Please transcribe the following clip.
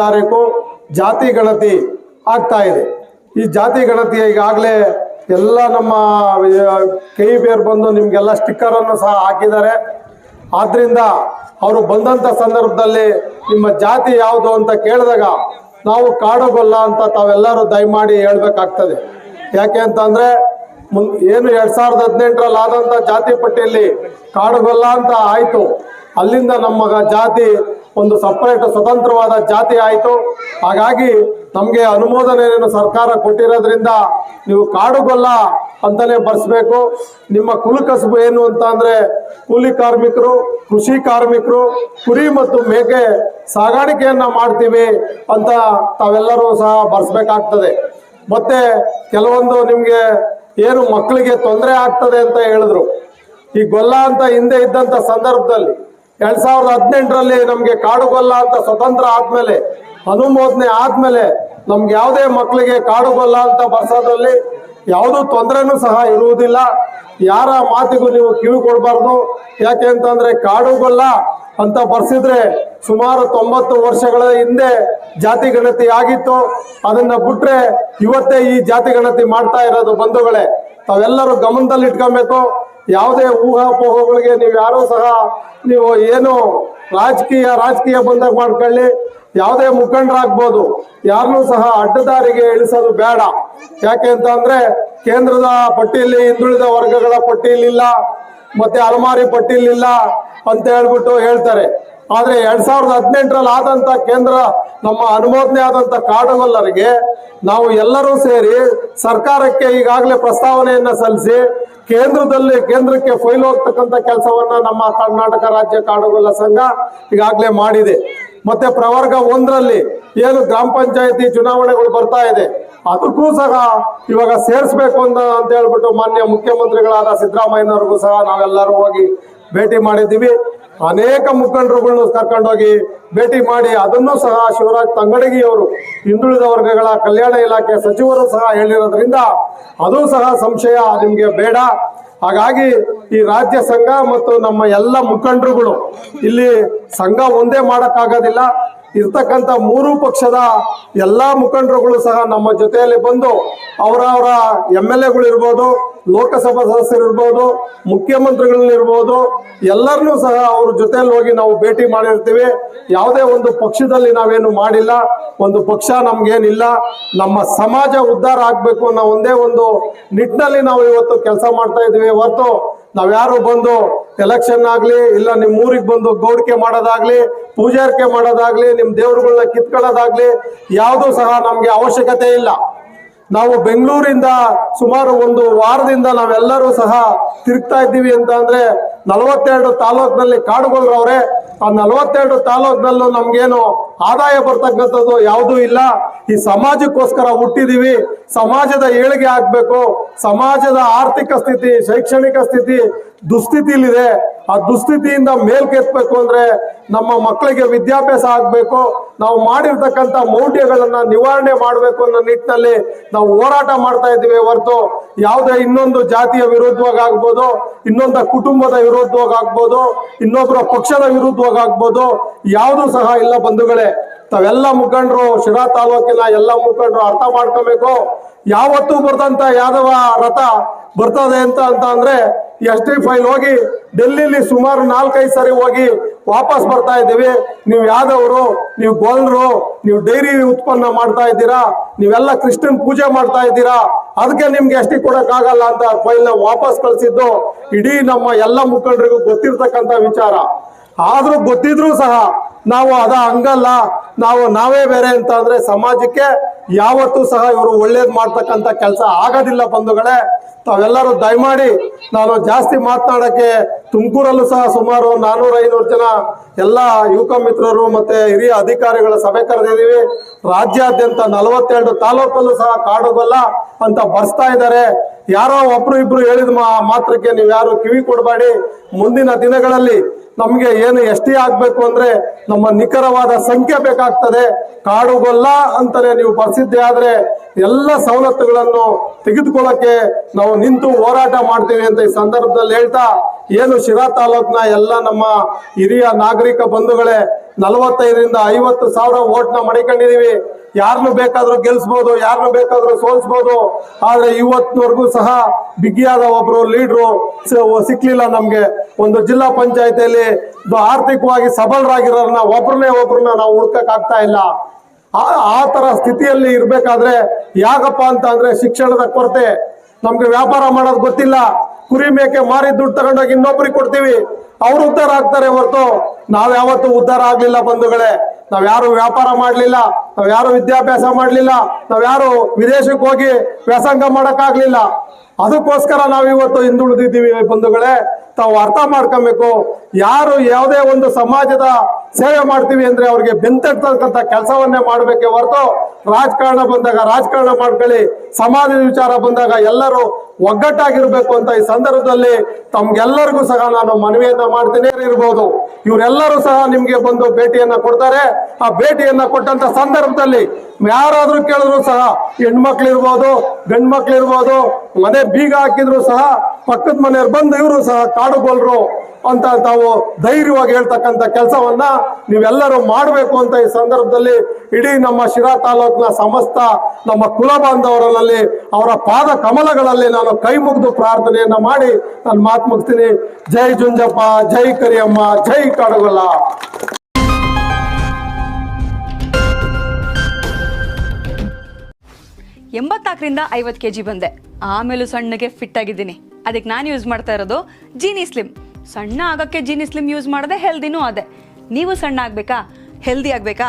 ತಾರೀಕು ಜಾತಿ ಗಣತಿ ಆಗ್ತಾ ಇದೆ. ಈ ಜಾತಿ ಗಣತಿ ಈಗಾಗಲೇ ಎಲ್ಲ ನಮ್ಮ ಕೈ ಬೇರ್ ಬಂದು ನಿಮಗೆಲ್ಲ ಸ್ಟಿಕ್ಕರನ್ನು ಸಹ ಹಾಕಿದ್ದಾರೆ. ಆದ್ರಿಂದ ಅವರು ಬಂದಂಥ ಸಂದರ್ಭದಲ್ಲಿ ನಿಮ್ಮ ಜಾತಿ ಯಾವುದು ಅಂತ ಕೇಳಿದಾಗ ನಾವು ಕಾಡೋಗಲ್ಲ ಅಂತ ತಾವೆಲ್ಲರೂ ದಯಮಾಡಿ ಹೇಳ್ಬೇಕಾಗ್ತದೆ. ಯಾಕೆ ಅಂತಂದ್ರೆ ಮುನ್, ಏನು ಎರಡ್ ಸಾವಿರದ ಹದಿನೆಂಟರಲ್ಲಿ ಆದಂಥ ಜಾತಿ ಪಟ್ಟಿಯಲ್ಲಿ ಕಾಡುಗೊಲ್ಲ ಅಂತ ಆಯ್ತು. ಅಲ್ಲಿಂದ ನಮ್ಮ ಜಾತಿ ಒಂದು ಸಪರೇಟ್ ಸ್ವತಂತ್ರವಾದ ಜಾತಿ ಆಯಿತು. ಹಾಗಾಗಿ ನಮಗೆ ಅನುಮೋದನೆಯನ್ನು ಸರ್ಕಾರ ಕೊಟ್ಟಿರೋದ್ರಿಂದ ನೀವು ಕಾಡುಗೊಲ್ಲ ಅಂತಲೇ ಬರ್ಸ್ಬೇಕು. ನಿಮ್ಮ ಕುಲಕಸಬು ಏನು ಅಂತ ಅಂದ್ರೆ ಕೂಲಿ ಕಾರ್ಮಿಕರು, ಕೃಷಿ ಕಾರ್ಮಿಕರು, ಕುರಿ ಮತ್ತು ಮೇಕೆ ಸಾಗಾಣಿಕೆಯನ್ನ ಮಾಡ್ತೀವಿ ಅಂತ ತಾವೆಲ್ಲರೂ ಸಹ ಬರ್ಸ್ಬೇಕಾಗ್ತದೆ. ಮತ್ತೆ ಕೆಲವೊಂದು ನಿಮ್ಗೆ ಏನು ಮಕ್ಕಳಿಗೆ ತೊಂದರೆ ಆಗ್ತದೆ ಅಂತ ಹೇಳಿದ್ರು. ಈ ಗೊಲ್ಲ ಅಂತ ಹಿಂದೆ ಇದ್ದಂತ ಸಂದರ್ಭದಲ್ಲಿ ಎರಡ್ ಸಾವಿರದ ಹದಿನೆಂಟರಲ್ಲಿ ನಮ್ಗೆ ಕಾಡುಗೊಲ್ಲ ಅಂತ ಸ್ವತಂತ್ರ ಆದ್ಮೇಲೆ, ಅನುಮೋದನೆ ಆದ್ಮೇಲೆ ನಮ್ಗೆ ಯಾವುದೇ ಮಕ್ಕಳಿಗೆ ಕಾಡುಗೊಲ್ಲ ಅಂತ ಬರ್ಸೋದ್ರಲ್ಲಿ ಯಾವುದೂ ತೊಂದರೆನೂ ಸಹ ಇರುವುದಿಲ್ಲ. ಯಾರ ಮಾತಿಗೂ ನೀವು ಕಿವಿ ಕೊಡಬಾರ್ದು. ಯಾಕೆ ಅಂತಂದ್ರೆ ಕಾಡುಗೊಲ್ಲ ಅಂತ ಬರ್ಸಿದ್ರೆ ಸುಮಾರು ತೊಂಬತ್ತು ವರ್ಷಗಳ ಹಿಂದೆ ಜಾತಿ ಗಣತಿ ಆಗಿತ್ತು. ಅದನ್ನ ಬಿಟ್ರೆ ಇವತ್ತೇ ಈ ಜಾತಿ ಗಣತಿ ಮಾಡ್ತಾ ಇರೋದು ಬಂಧುಗಳೇ. ತಾವೆಲ್ಲರೂ ಗಮನದಲ್ಲಿ ಇಟ್ಕೊಬೇಕು ಯಾವುದೇ ಊಹಾಪೋಹಗಳಿಗೆ ನೀವು ಯಾರೂ ಸಹ ನೀವು ಏನು ರಾಜಕೀಯ ರಾಜಕೀಯ ಬಂದಾಗ ಮಾಡ್ಕೊಳ್ಳಿ. ಯಾವುದೇ ಮುಖಂಡರಾಗ್ಬೋದು ಯಾರನ್ನೂ ಸಹ ಅಡ್ಡದಾರಿಗೆ ಇಳಿಸೋದು ಬೇಡ. ಯಾಕೆ ಅಂತ ಅಂದ್ರೆ ಕೇಂದ್ರದ ಪಟ್ಟಿಯಲ್ಲಿ ಹಿಂದುಳಿದ ವರ್ಗಗಳ ಪಟ್ಟಿಯಲ್ಲಿಲ್ಲ, ಮತ್ತೆ ಅಲಮಾರಿ ಪಟ್ಟಿಯಲ್ಲಿಲ್ಲ ಅಂತ ಹೇಳ್ಬಿಟ್ಟು ಹೇಳ್ತಾರೆ. ಆದ್ರೆ ಎರಡ್ ಸಾವಿರದ ಹದಿನೆಂಟರಲ್ಲಿ ಆದಂತ ಕೇಂದ್ರ ನಮ್ಮ ಅನುಮೋದನೆ ಆದಂತ ಕಾಡುಗೊಲ್ಲರಿಗೆ ನಾವು ಎಲ್ಲರೂ ಸೇರಿ ಸರ್ಕಾರಕ್ಕೆ ಈಗಾಗಲೇ ಪ್ರಸ್ತಾವನೆಯನ್ನ ಸಲ್ಲಿಸಿ ಕೇಂದ್ರದಲ್ಲಿ ಕೇಂದ್ರಕ್ಕೆ ಫೈಲ್ ಹೋಗ್ತಕ್ಕಂಥ ಕೆಲಸವನ್ನ ನಮ್ಮ ಕರ್ನಾಟಕ ರಾಜ್ಯ ಕಾಡುಗೊಲ್ಲ ಸಂಘ ಈಗಾಗಲೇ ಮಾಡಿದೆ. ಮತ್ತೆ ಪ್ರವರ್ಗ ಒಂದರಲ್ಲಿ ಏನು ಗ್ರಾಮ ಪಂಚಾಯತಿ ಚುನಾವಣೆಗಳು ಬರ್ತಾ ಇದೆ. ಅದಕ್ಕೂ ಸಹ ಇವಾಗ ಸೇರಿಸ್ಬೇಕು ಅಂತ ಅಂತ ಹೇಳ್ಬಿಟ್ಟು ಮಾನ್ಯ ಮುಖ್ಯಮಂತ್ರಿಗಳಾದ ಸಿದ್ದರಾಮಯ್ಯನವ್ರಿಗೂ ಸಹ ನಾವೆಲ್ಲರೂ ಹೋಗಿ ಭೇಟಿ ಮಾಡಿದ್ದೀವಿ. ಅನೇಕ ಮುಖಂಡರುಗಳನ್ನು ಕರ್ಕೊಂಡೋಗಿ ಭೇಟಿ ಮಾಡಿ ಅದನ್ನು ಸಹ ಶಿವರಾಜ್ ತಂಗಡಗಿ ಅವರು ಹಿಂದುಳಿದ ವರ್ಗಗಳ ಕಲ್ಯಾಣ ಇಲಾಖೆ ಸಚಿವರು ಸಹ ಹೇಳಿರೋದ್ರಿಂದ ಅದು ಸಹ ಸಂಶಯ ನಿಮಗೆ ಬೇಡ. ಹಾಗಾಗಿ ಈ ರಾಜ್ಯ ಸಂಘ ಮತ್ತು ನಮ್ಮ ಎಲ್ಲ ಮುಖಂಡರುಗಳು ಇಲ್ಲಿ ಸಂಘ ಒಂದೇ ಮಾಡೋಕ್ಕಾಗೋದಿಲ್ಲ. ಇರ್ತಕ್ಕಂಥ ಮೂರು ಪಕ್ಷದ ಎಲ್ಲಾ ಮುಖಂಡರುಗಳು ಸಹ ನಮ್ಮ ಜೊತೆಯಲ್ಲಿ ಬಂದು ಅವರವರ ಎಂ ಎಲ್ ಎಗಳು ಇರ್ಬೋದು ಲೋಕಸಭಾ ಸದಸ್ಯರು ಇರ್ಬೋದು, ಮುಖ್ಯಮಂತ್ರಿಗಳನ್ನ ಇರ್ಬೋದು, ಎಲ್ಲರನ್ನೂ ಸಹ ಅವ್ರ ಜೊತೆಯಲ್ಲಿ ಹೋಗಿ ನಾವು ಭೇಟಿ ಮಾಡಿರ್ತೀವಿ. ಯಾವುದೇ ಒಂದು ಪಕ್ಷದಲ್ಲಿ ನಾವೇನು ಮಾಡಿಲ್ಲ. ಒಂದು ಪಕ್ಷ ನಮ್ಗೇನಿಲ್ಲ. ನಮ್ಮ ಸಮಾಜ ಉದ್ಧಾರ ಆಗ್ಬೇಕು ಅನ್ನೋ ಒಂದೇ ಒಂದು ನಿಟ್ಟಿನಲ್ಲಿ ನಾವು ಇವತ್ತು ಕೆಲಸ ಮಾಡ್ತಾ ಇದ್ದೀವಿ. ಹೊರತು ನಾವ್ಯಾರು ಬಂದು ಎಲೆಕ್ಷನ್ ಆಗ್ಲಿ, ಇಲ್ಲ ನಿಮ್ ಊರಿಗೆ ಬಂದು ಗೌಡಿಕೆ ಮಾಡೋದಾಗ್ಲಿ, ಪೂಜಾರಿಕೆ ಮಾಡೋದಾಗ್ಲಿ, ನಿಮ್ ದೇವ್ರುಗಳನ್ನ ಕಿತ್ಕೊಳ್ಳೋದಾಗ್ಲಿ, ಯಾವುದು ಸಹ ನಮ್ಗೆ ಅವಶ್ಯಕತೆ ಇಲ್ಲ. ನಾವು ಬೆಂಗಳೂರಿಂದ ಸುಮಾರು ಒಂದು ವಾರದಿಂದ ನಾವೆಲ್ಲರೂ ಸಹ ತಿರುಗ್ತಾ ಇದ್ದೀವಿ ಅಂತ ಅಂದ್ರೆ ನಲವತ್ತೆರಡು ತಾಲೂಕಿನಲ್ಲಿ ಕಾಡುಗೊಲ್ರವ್ರೆ ಆ ನಲವತ್ತೆರಡು ತಾಲೂಕಿನಲ್ಲೂ ನಮ್ಗೇನು ಆದಾಯ ಬರ್ತಕ್ಕಂಥದ್ದು ಯಾವುದೂ ಇಲ್ಲ. ಈ ಸಮಾಜಕ್ಕೋಸ್ಕರ ಹುಟ್ಟಿದೀವಿ. ಸಮಾಜದ ಏಳಿಗೆ ಆಗ್ಬೇಕು. ಸಮಾಜದ ಆರ್ಥಿಕ ಸ್ಥಿತಿ, ಶೈಕ್ಷಣಿಕ ಸ್ಥಿತಿ ದುಸ್ಥಿತಿಲಿದೆ ಆ ದುಸ್ಥಿತಿಯಿಂದ ಮೇಲ್ಕೆತ್ಬೇಕು ಅಂದ್ರೆ ನಮ್ಮ ಮಕ್ಕಳಿಗೆ ವಿದ್ಯಾಭ್ಯಾಸ ಆಗ್ಬೇಕು. ನಾವು ಮಾಡಿರ್ತಕ್ಕಂಥ ಮೌಢ್ಯಗಳನ್ನ ನಿವಾರಣೆ ಮಾಡಬೇಕು ಅನ್ನೋ ನಿಟ್ಟಿನಲ್ಲಿ ನಾವು ಹೋರಾಟ ಮಾಡ್ತಾ ಇದ್ದೀವಿ. ಹೊರತು ಯಾವುದೇ ಇನ್ನೊಂದು ಜಾತಿಯ ವಿರುದ್ಧವಾಗಿ ಆಗ್ಬೋದು, ಇನ್ನೊಂದು ಕುಟುಂಬದ ವಿರುದ್ಧವಾಗಿ ಆಗ್ಬೋದು ಇನ್ನೊಬ್ಬರ ಪಕ್ಷದ ವಿರುದ್ಧವಾಗಿ ಆಗ್ಬೋದು, ಯಾವುದೂ ಸಹ ಇಲ್ಲ ಬಂಧುಗಳೇ. ತಾವೆಲ್ಲ ಮುಖಂಡರು, ಶಿರಾ ತಾಲೂಕಿನ ಎಲ್ಲ ಮುಖಂಡರು ಅರ್ಥ ಮಾಡ್ಕೋಬೇಕು. ಯಾವತ್ತೂ ಬರ್ದಂತ ಯಾದವ ರಥ ಬರ್ತದೆ ಅಂತ ಅಂತ ಅಂದ್ರೆ ಎಸ್ ಟಿ ಫೈಲ್ ಹೋಗಿ ಡೆಲ್ಲಿಲಿ ಸುಮಾರು ನಾಲ್ಕೈದು ಸಾರಿ ಹೋಗಿ ವಾಪಸ್ ಬರ್ತಾ ಇದ್ದೀವಿ. ನೀವು ಯಾದವರು, ನೀವು ಗೋಲ್ರು ನೀವು ಡೈರಿ ಉತ್ಪನ್ನ ಮಾಡ್ತಾ ಇದ್ದೀರಾ, ನೀವೆಲ್ಲ ಕ್ರಿಶ್ಚಿಯನ್ ಪೂಜೆ ಮಾಡ್ತಾ ಇದ್ದೀರಾ, ಅದಕ್ಕೆ ನಿಮ್ಗೆ ಎಷ್ಟಿ ಕೊಡಕ್ ಆಗಲ್ಲ ಅಂತ ಫೈಲ್ನ ವಾಪಸ್ ಕಳಿಸಿದ್ದು ಇಡೀ ನಮ್ಮ ಎಲ್ಲ ಮುಖಂಡರಿಗೂ ಗೊತ್ತಿರ್ತಕ್ಕಂಥ ವಿಚಾರ. ಆದ್ರೂ ಗೊತ್ತಿದ್ರು ಸಹ ನಾವು ಅದ ಹಂಗಲ್ಲ, ನಾವು ನಾವೇ ಬೇರೆ ಅಂತ ಅಂದ್ರೆ ಸಮಾಜಕ್ಕೆ ಯಾವತ್ತೂ ಸಹ ಇವರು ಒಳ್ಳೇದು ಮಾಡ್ತಕ್ಕಂಥ ಕೆಲಸ ಆಗೋದಿಲ್ಲ ಬಂಧುಗಳೇ. ತಾವೆಲ್ಲರೂ ದಯಮಾಡಿ ನಾನು ಜಾಸ್ತಿ ಮಾತನಾಡಕ್ಕೆ ತುಮಕೂರಲ್ಲೂ ಸಹ ಸುಮಾರು ನಾನೂರ ಐನೂರು ಜನ ಎಲ್ಲ ಯುವಕ ಮಿತ್ರರು ಮತ್ತೆ ಹಿರಿಯ ಅಧಿಕಾರಿಗಳ ಸಭೆ ಕರೆದಿದ್ದೀವಿ. ರಾಜ್ಯಾದ್ಯಂತ ನಲವತ್ತೆರಡು ತಾಲೂಕಲ್ಲೂ ಸಹ ಕಾಡುಗಲ್ಲ ಅಂತ ಬರ್ಸ್ತಾ ಇದ್ದಾರೆ. ಯಾರೋ ಒಬ್ರು ಇಬ್ರು ಹೇಳಿದ ಮಾತ್ರಕ್ಕೆ ನೀವು ಯಾರು ಕಿವಿ ಕೊಡಬೇಡಿ. ಮುಂದಿನ ದಿನಗಳಲ್ಲಿ ನಮಗೆ ಏನು ಎಷ್ಟಿ ಆಗ್ಬೇಕು ಅಂದ್ರೆ ನಮ್ಮ ನಿಖರವಾದ ಸಂಖ್ಯೆ ಬೇಕಾಗ್ತದೆ. ಕಾಡುಗೊಲ್ಲ ಅಂತಾನೆ ನೀವು ಬರ್ಸಿದ್ದೆ ಆದ್ರೆ ಎಲ್ಲ ಸವಲತ್ತುಗಳನ್ನು ತೆಗೆದುಕೊಳ್ಳಕ್ಕೆ ನಾವು ನಿಂತು ಹೋರಾಟ ಮಾಡ್ತೀವಿ ಅಂತ ಈ ಸಂದರ್ಭದಲ್ಲಿ ಹೇಳ್ತಾ, ಏನು ಶಿರಾ ತಾಲೂಕ್ನ ಎಲ್ಲ ನಮ್ಮ ಹಿರಿಯ ನಾಗರಿಕ ಬಂಧುಗಳೇ, ನಲವತ್ತೈದರಿಂದ ಐವತ್ತು ಸಾವಿರ ಓಟ್ನ ಮಡಿಕೊಂಡಿದೀವಿ ಯಾರನ್ನು ಬೇಕಾದ್ರೂ ಗೆಲ್ಸ್ಬೋದು ಯಾರನ್ನು ಬೇಕಾದ್ರೂ ಸೋಲ್ಸ್ಬೋದು. ಆದ್ರೆ ಇವತ್ತಿನವರೆಗೂ ಸಹ ಬಿಗಿಯಾದ ಒಬ್ರು ಲೀಡ್ರು ಸಿಕ್ಲಿಲ್ಲ ನಮ್ಗೆ. ಒಂದು ಜಿಲ್ಲಾ ಪಂಚಾಯತಿಯಲ್ಲಿ ಆರ್ಥಿಕವಾಗಿ ಸಬಲರಾಗಿರೋರನ್ನ ಒಬ್ರನ್ನೇ ಒಬ್ರನ್ನ ನಾವು ಹುಡ್ಕಕ್ ಆಗ್ತಾ ಇಲ್ಲ. ಆ ತರ ಸ್ಥಿತಿಯಲ್ಲಿ ಇರ್ಬೇಕಾದ್ರೆ ಯಾಕಪ್ಪ ಅಂತ ಅಂದ್ರೆ ಶಿಕ್ಷಣದ ಕೊರತೆ. ನಮ್ಗೆ ವ್ಯಾಪಾರ ಮಾಡೋದು ಗೊತ್ತಿಲ್ಲ. ಕುರಿ ಮೇಕೆ ಮಾರಿ ದುಡ್ಡು ತಗೊಂಡೋಗಿ ಇನ್ನೊಬ್ರಿಗೆ ಕೊಡ್ತೀವಿ. ಅವ್ರು ಉದ್ಧಾರ ಆಗ್ತಾರೆ ಹೊರತು. ನಾವ್ ಯಾವತ್ತೂ ಉದ್ಧಾರ ಆಗ್ಲಿಲ್ಲ ಬಂಧುಗಳೇ. ನಾವ್ ಯಾರು ವ್ಯಾಪಾರ ಮಾಡ್ಲಿಲ್ಲ. ನಾವ್ ಯಾರು ವಿದ್ಯಾಭ್ಯಾಸ ಮಾಡ್ಲಿಲ್ಲ, ನಾವ್ ಯಾರು ವಿದೇಶಕ್ಕೆ ಹೋಗಿ ವ್ಯಾಸಂಗ ಮಾಡಕ್ ಅದಕ್ಕೋಸ್ಕರ ನಾವು ಇವತ್ತು ಹಿಂದುಳಿದಿದ್ದೀವಿ ಬಂಧುಗಳೇ. ತಾವು ಅರ್ಥ ಮಾಡ್ಕೊಬೇಕು, ಯಾರು ಯಾವುದೇ ಒಂದು ಸಮಾಜದ ಸೇವೆ ಮಾಡ್ತೀವಿ ಅಂದ್ರೆ ಅವ್ರಿಗೆ ಬೆಂತಕ್ಕಂಥ ಕೆಲಸವನ್ನೇ ಮಾಡ್ಬೇಕೆ ಹೊರತು ರಾಜಕಾರಣ ಬಂದಾಗ ರಾಜಕಾರಣ ಮಾಡ್ಕೊಳ್ಳಿ. ಸಮಾಜದ ವಿಚಾರ ಬಂದಾಗ ಎಲ್ಲರೂ ಒಗ್ಗಟ್ಟಾಗಿರ್ಬೇಕು ಅಂತ ಈ ಸಂದರ್ಭದಲ್ಲಿ ತಮ್ಗೆಲ್ಲರಿಗೂ ಸಹ ನಾನು ಮನವಿಯನ್ನ ಮಾಡ್ತೇನೆ ಇರ್ಬೋದು. ಇವರೆಲ್ಲರೂ ಸಹ ನಿಮ್ಗೆ ಬಂದು ಭೇಟಿಯನ್ನ ಕೊಡ್ತಾರೆ. ಆ ಭೇಟಿಯನ್ನ ಕೊಟ್ಟಂತ ಸಂದರ್ಭದಲ್ಲಿ ಯಾರಾದ್ರೂ ಕೇಳಿದ್ರು ಸಹ ಹೆಣ್ಮಕ್ಳು ಇರ್ಬೋದು ಗಂಡ್ ಮಕ್ಳು ಇರ್ಬೋದು ಮನೆ ಬೀಗ ಹಾಕಿದ್ರು ಸಹ ಪಕ್ಕದ ಮನೆಯವ್ರು ಬಂದು ಇವರು ಸಹ ಕಾಡುಗೊಲ್ರು ಅಂತ ತಾವು ಧೈರ್ಯವಾಗಿ ಹೇಳ್ತಕ್ಕಂಥ ಕೆಲಸವನ್ನ ನೀವೆಲ್ಲರೂ ಮಾಡಬೇಕು ಅಂತ ಈ ಸಂದರ್ಭದಲ್ಲಿ ಇಡೀ ನಮ್ಮ ಶಿರಾ ತಾಲೂಕಿನ ಸಮಸ್ತ ನಮ್ಮ ಕುಲ ಬಾಂಧವರಲ್ಲಿ ಅವರ ಪಾದ ಕಮಲಗಳಲ್ಲಿ ನಾನು ಕೈ ಮುಗಿದು ಪ್ರಾರ್ಥನೆಯನ್ನ ಮಾಡಿ ನಾನು ಮಾತು ಮುಗಿಸ್ತೀನಿ. ಜೈ ಜುಂಜಪ್ಪ, ಜೈ ಕರಿಯಮ್ಮ, ಜೈ ಕಾಡುಗೊಲ್ಲ. ಎಂಬತ್ನಾಲ್ಕರಿಂದ ಐವತ್ತು ಕೆ ಜಿ ಬಂದೆ. ಆಮೇಲೂ ಸಣ್ಣಗೆ ಫಿಟ್ ಆಗಿದ್ದೀನಿ. ಅದಕ್ಕೆ ನಾನು ಯೂಸ್ ಮಾಡ್ತಾ ಇರೋದು ಜೀನಿ ಸ್ಲಿಮ್ ಸಣ್ಣ ಆಗೋಕ್ಕೆ ಜೀನಿ ಸ್ಲಿಮ್ ಯೂಸ್ ಮಾಡಿದೆ ಹೆಲ್ದಿನೂ ಅದೇ. ನೀವು ಸಣ್ಣ ಆಗಬೇಕಾ? ಹೆಲ್ದಿ ಆಗಬೇಕಾ?